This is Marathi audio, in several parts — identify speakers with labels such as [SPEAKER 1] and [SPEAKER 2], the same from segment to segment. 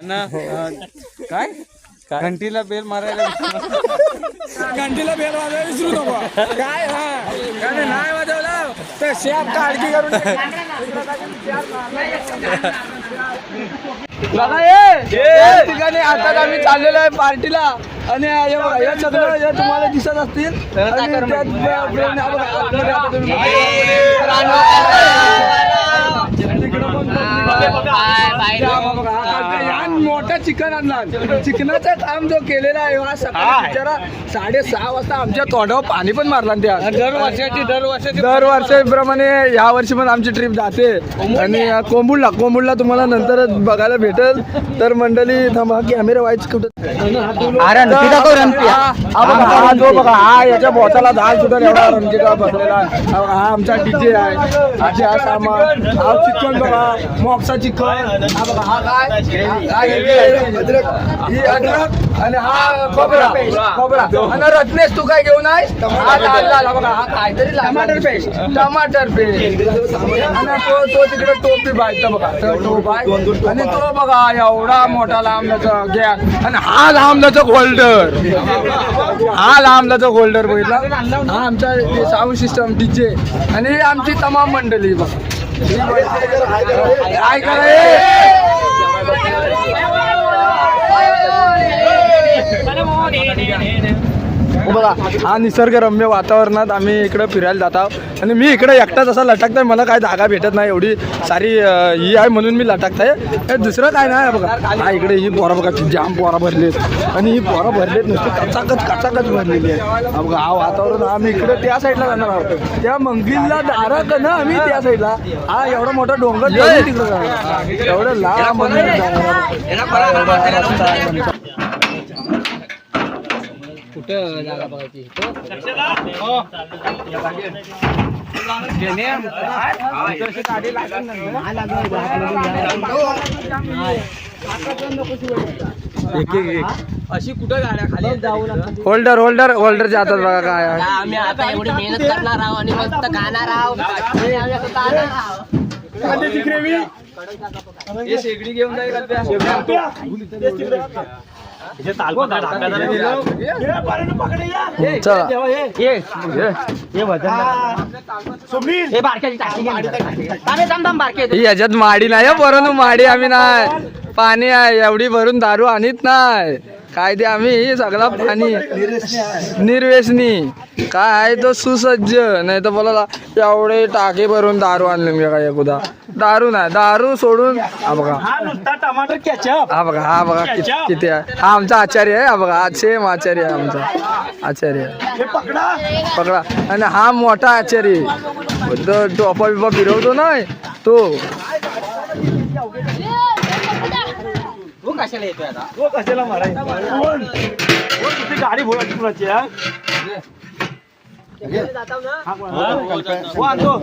[SPEAKER 1] काय घंटीला बेल मारायला
[SPEAKER 2] घंटीला बेल वाजवायला विसरू नको काय हा काय नाही वाजवलं तर शेप काळजी करून दादा ये या ठिकाणी आता आम्ही चाललेलो आहे पार्टीला आणि हे बघा हे सगळं हे तुम्हाला दिसत असतील आणि त्यात ब- हा बघा, आतमध्ये आता तुम्ही तिकडं पण हा बघा, हा काय- या मोठा चिकन आणला चिकनाचं काम जो केलेला आहे हा सकाळी बिचारा साडेसहा वाजता आमच्या तोंडावर पाणी पण मारला त्या
[SPEAKER 1] दरवर्षाची दरवर्षाची
[SPEAKER 2] दरवर्षीप्रमाणे या वर्षी पण आमची ट्रिप जाते. आणि कोंबुडला कोंबुडला तुम्हाला नंतर बघायला भेटेल. तर मंडळी थांबा कॅमेरा वाईच कुठं हा बघा, जो बघा हा याच्या बोचाला झाड सुद्धा एवढा रणजिका बसलेला आहे. हा हा आमचा डीजे आहे. आजी हा सामान. हा चिकन बघा मॉक्सा चिकन. हा बघा हा काय? हा हे- अद्रक आणि हा खोबरा खोबरा. आणि रत्नेश तू काय घेऊन आहे हा लाल लाल हा बघा हा काहीतरी टमाटर पेस्ट. टमाटर पेस्ट. आणि तो तो तिकडे टोपी बायचा बघा. तो टोप आहे आणि तो बघा एवढा मोठा लांबल्याचा गॅस. आणि हा लांबल्याचा होल्डर हा लांबल्याचा होल्डर बघितला. हा आमचा साऊंड सिस्टम डीजे. आणि आमची तमाम मंडळी बघा. काय बघा हा निसर्गरम्य वातावरणात आम्ही इकडे फिरायला जात आहोत. आणि मी इकडे एकटाच असा लटकतोय मला काय जागा भेटत नाही एवढी सारी ही आहे म्हणून मी लटकताय. हे दुसरं काय नाही बघा. हा इकडे ही पोरं बघा जाम पोरं भरलीत. आणि ही पोरं भरलीत नुसती कचाकच कचाकच भरलेली आहे हा बघा हा वातावरण आम्ही इकडे त्या साईडला जाणार आहोत. त्या मंगीला दारात ना आम्ही त्या साईडला हा एवढा मोठा डोंगर तिकडे जाणार. एवढं लांब जाणार
[SPEAKER 1] कुठं जागा बघायची एक एक एक अशी कुठं गाड्या खाली जाऊ
[SPEAKER 2] होल्डर होल्डर होल्डरच्या हातात बघा काय
[SPEAKER 3] आम्ही आता एवढी मेहनत करणार आहोत आणि मस्त खाणार आहोत
[SPEAKER 1] हे शेगडी घेऊन जाईल
[SPEAKER 3] हे हे.
[SPEAKER 2] ही याच्यात माडी नाही बरं माडी आम्ही नाही. पाणी आहे एवढी भरून दारू आणीत नाही. काय ते आम्ही सगळा पाणी. निर्वेशनी काय आहे तो सुसज्ज. नाही तर बोला एवढे टाके भरून दारू आणले मी काय एकदा. दारू नाही दारू सोडून हा बघा. हा बघा हा बघा किती आहे. हा आमचा आचार्य आहे हा बघा. सेम आचार्य आहे आमचा. आचार्य
[SPEAKER 4] पकडा.
[SPEAKER 2] पकडा. आणि हा मोठा आचार्य तो टोपा बिपा फिरवतो ना तू.
[SPEAKER 3] कशाला येतोय आता?
[SPEAKER 4] तो कशाला मारायचा? कोण? कोण तुझी गाडी बोलायची कुणाची हा? हा, कोण? हो, आणतो.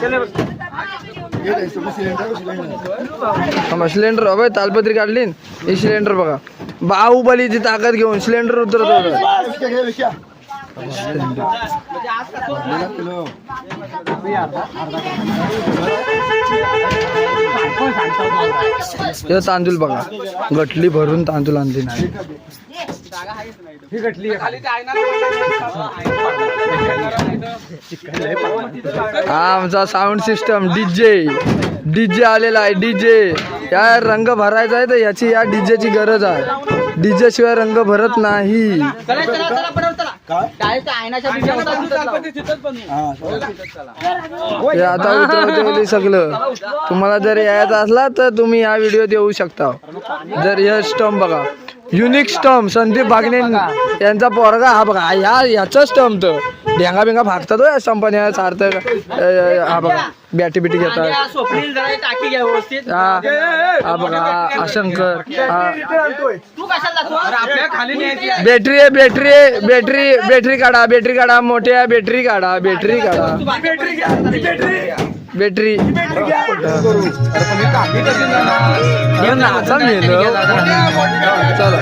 [SPEAKER 4] चले.
[SPEAKER 2] हा सिलेंडर अबे तालपत्री काढली. ही सिलेंडर बघा. बाहुबलीची ताकद घेऊन सिलेंडर उतरत होतं. ते तांदूळ बघा. गटली भरून तांदूळ आणली. नाही हा आमचा साऊंड सिस्टम डीजे डीजे आलेला आहे डीजे या रंग भरायचा आहे तर याची या डीजेची गरज आहे. डीजे शिवाय रंग भरत नाही.
[SPEAKER 3] ते
[SPEAKER 2] हे आता सगळं. तुम्हाला जर यायचं असला तर तुम्ही या व्हिडिओत येऊ शकता. जर हे स्टंप बघा. युनिक स्टंप संदीप बागणे यांचा पोरगा हा बघा ह्या याचा स्टंप तर ढेंगा बिंगा फाकतात हो या स्टंपाने सार्थक अ, अ, हा बघा बॅटी बिटी घेतात.
[SPEAKER 3] हे
[SPEAKER 2] बघा हा अशंकर हा.
[SPEAKER 3] तू कशाला जातो
[SPEAKER 1] आपल्या खाली न्यायची आहे.
[SPEAKER 2] बॅटरी आहे बॅटरी आहे बॅटरी बॅटरी काढा बॅटरी काढा मोठ्या बॅटरी काढा बॅटरी काढा.
[SPEAKER 4] बॅटरी
[SPEAKER 2] नाचा मेलं. चला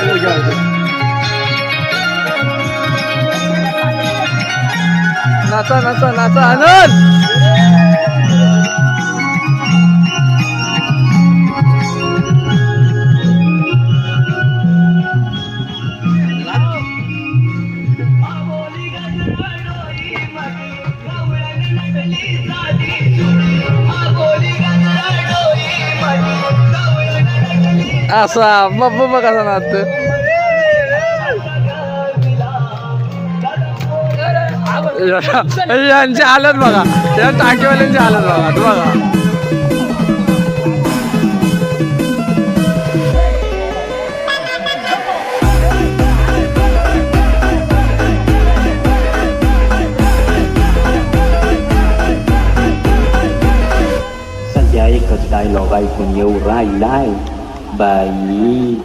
[SPEAKER 2] नाचा नाचा नाचा आनंद असा बाबा बघा कसा नाचतो यांची हालत बघा. या टाकीवाल्यांची हालत बघा. बघा.
[SPEAKER 5] सध्या एकच डायलॉग ऐकून येऊ राहिलाय.
[SPEAKER 1] bayi.